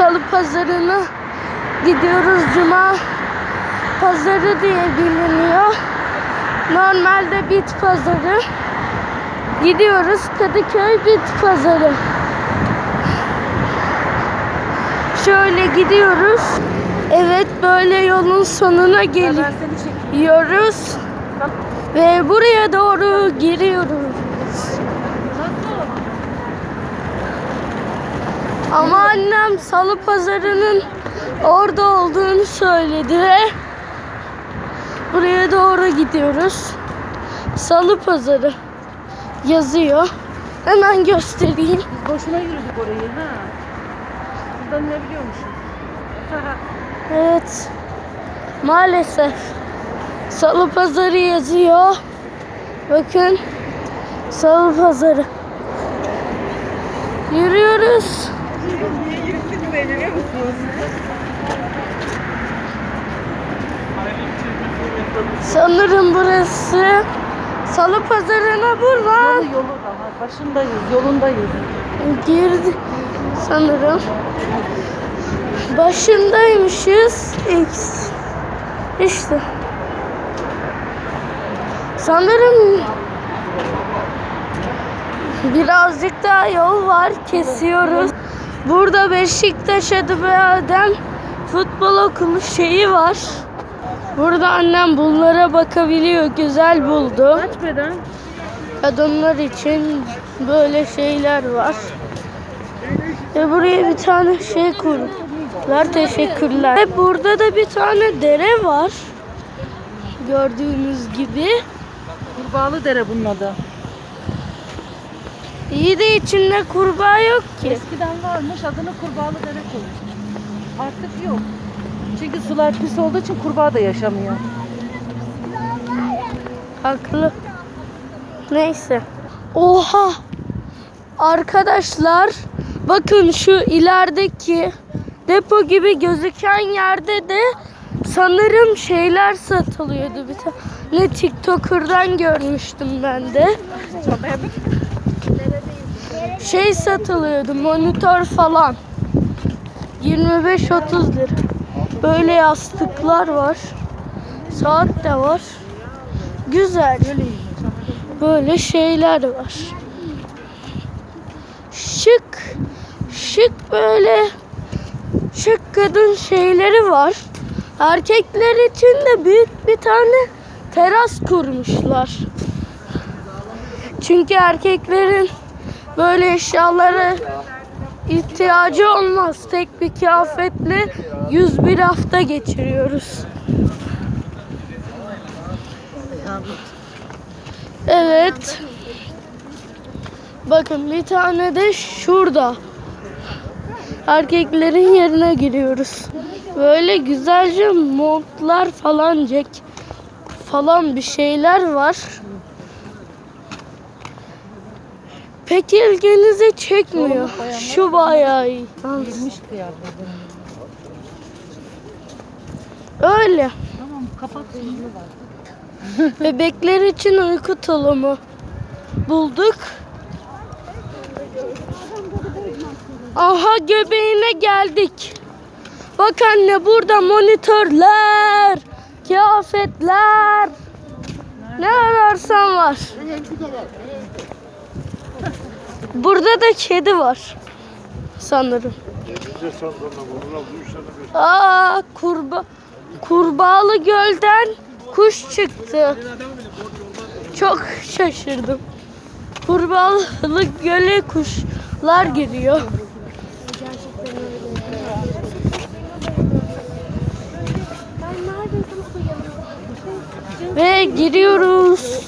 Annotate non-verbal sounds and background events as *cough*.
salı pazarına gidiyoruz. Cuma pazarı diye biliniyor. Normalde bit pazarı. Gidiyoruz Kadıköy bit pazarı. Şöyle gidiyoruz. Evet böyle yolun sonuna geliyoruz. Ve buraya doğru giriyoruz. Ama annem salı pazarının orada olduğunu söyledi ve buraya doğru gidiyoruz. Salı pazarı yazıyor. Hemen göstereyim. Boşuna yürüdük orayı ha. Buradan ne biliyormuşuz? *laughs* Evet. Maalesef. Salı pazarı yazıyor. Bakın. Salı pazarı. Yürüyoruz. Beğeniyor musunuz? Sanırım burası Salı pazarına buradan Yolu yolu daha başındayız, yolundayız. girdi sanırım. Başındaymışız. X. İşte. Sanırım birazcık daha yol var. Kesiyoruz. Burada Beşiktaş verden futbol okulu şeyi var. Burada annem bunlara bakabiliyor. Güzel buldu. Kaç beden? Kadınlar için böyle şeyler var. Ve buraya bir tane şey kurdular. Teşekkürler. Ve burada da bir tane dere var. Gördüğünüz gibi. Kurbağalı dere bunun adı. İyi de içinde kurbağa yok ki. Eskiden varmış adını kurbağalı dere koymuş. Artık yok. Çünkü sular pis olduğu için kurbağa da yaşamıyor. Haklı. Neyse. Oha! Arkadaşlar bakın şu ilerideki depo gibi gözüken yerde de sanırım şeyler satılıyordu. Bir tane TikToker'dan görmüştüm ben de. Şey satılıyordu monitör falan. 25-30 lira. Böyle yastıklar var. Saat de var. Güzel. Böyle şeyler var. Şık. Şık böyle şık kadın şeyleri var. Erkekler için de büyük bir tane teras kurmuşlar. Çünkü erkeklerin böyle eşyalara ihtiyacı olmaz. Tek bir kıyafetle 101 hafta geçiriyoruz. Evet. Bakın bir tane de şurada. Erkeklerin yerine giriyoruz. Böyle güzelce montlar falan cek falan bir şeyler var. Pek ilginizi çekmiyor. Şu bayağı iyi. Öyle. Tamam kapat. *laughs* Bebekler için uyku tulumu bulduk. Aha göbeğine geldik. Bak anne burada monitörler, kıyafetler. Ne ararsan var. Burada da kedi var. Sanırım. Aa kurba kurbağalı gölden kuş çıktı. Çok şaşırdım. Kurbağalı göle kuşlar giriyor. Ve giriyoruz.